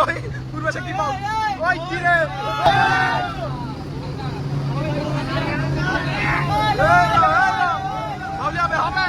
ওই পূর্বাশে কি পাও ওই কি রে? হবে হবে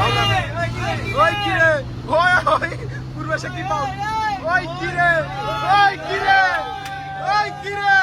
ওই কিরে ওই ওই পূর্ব শক্তি পাও ওই কিরে ওই কিরে ওই কিরে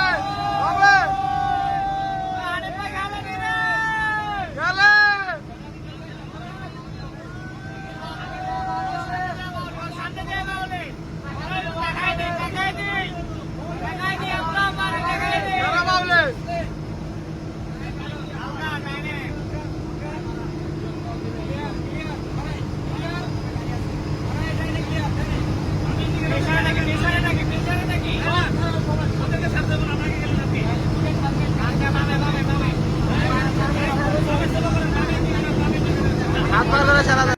হবে